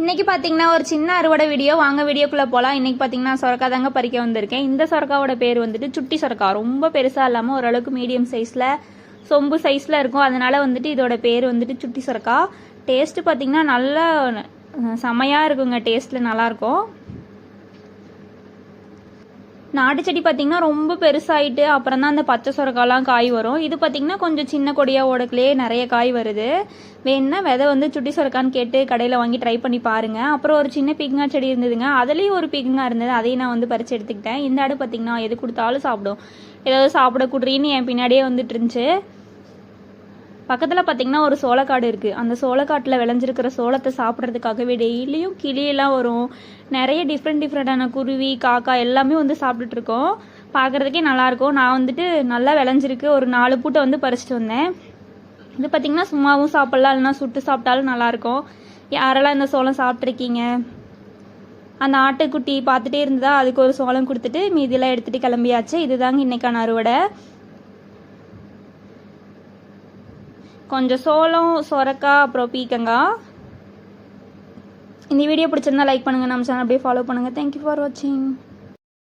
இன்றைக்கி பார்த்தீங்கன்னா ஒரு சின்ன அறுவடை வீடியோ வாங்க வீடியோக்குள்ளே போகலாம் இன்றைக்கி பார்த்தீங்கன்னா சொரக்கா தாங்க பறிக்க வந்திருக்கேன். இந்த சொரக்காவோட பேர் வந்துட்டு சுட்டி சொரக்கா. ரொம்ப பெருசாக இல்லாமல் ஓரளவுக்கு மீடியம் சைஸில் சொம்பு சைஸில் இருக்கும். அதனால் வந்துட்டு இதோட பேர் வந்துட்டு சுட்டி சொரக்கா. டேஸ்ட்டு பார்த்தீங்கன்னா நல்ல செமையாக இருக்குங்க. டேஸ்ட்டில் நல்லாயிருக்கும் நாட்டு செடி பார்த்தீங்கன்னா ரொம்ப பெருசாயிட்டு அப்புறம் தான் அந்த பச்சை சுரக்காலாம் காய் வரும். இது பார்த்தீங்கன்னா கொஞ்சம் சின்ன கொடியாக ஓடக்குள்ளே நிறைய காய் வருது. வேணும்னா விதை வந்து சுட்டி சுரக்கான்னு கேட்டு கடையில் வாங்கி ட்ரை பண்ணி பாருங்க. அப்புறம் ஒரு சின்ன பீக்கங்கா செடி இருந்ததுங்க. அதுலேயும் ஒரு பீங்கா இருந்தது. அதையும் நான் வந்து பறித்து எடுத்துக்கிட்டேன். இந்த ஆடு பார்த்தீங்கன்னா எது கொடுத்தாலும் சாப்பிடும். ஏதாவது சாப்பிட குடுறீன்னு என் பின்னாடியே வந்துட்டு இருந்துச்சு. பக்கத்தில் பார்த்தீங்கன்னா ஒரு சோளக்காடு இருக்குது அந்த சோளக்காட்டில் விளைஞ்சிருக்கிற சோளத்தை சாப்பிட்றதுக்காகவே டெய்லியும் கிளியெல்லாம் வரும். நிறைய டிஃப்ரெண்ட் டிஃப்ரெண்ட்டான குருவி காக்கா எல்லாமே வந்து சாப்பிட்டுட்ருக்கோம் பார்க்குறதுக்கே நல்லாயிருக்கும் நான் வந்துட்டு நல்லா விளைஞ்சிருக்கு. ஒரு நாலு பூட்டை வந்து பறிச்சிட்டு வந்தேன். இது பார்த்தீங்கன்னா சும்மாவும் சாப்பிட்லாம். இல்லைன்னா சுட்டு சாப்பிட்டாலும் நல்லாயிருக்கும் யாரெல்லாம் இந்த சோளம் சாப்பிட்ருக்கீங்க அந்த ஆட்டுக்குட்டி பார்த்துட்டே இருந்ததா? அதுக்கு ஒரு சோளம் கொடுத்துட்டு மீதியெல்லாம் எடுத்துகிட்டு கிளம்பியாச்சு. இதுதாங்க இன்றைக்கான அறுவடை. கொஞ்சம் சோளம் சொரக்காய் அப்புறம் பீக்கங்காய் இந்த வீடியோ பிடிச்சிருந்தா லைக் பண்ணுங்கள் நம்ம சேனல் அப்படியே ஃபாலோ பண்ணுங்கள் தேங்க்யூ ஃபார் வாட்சிங்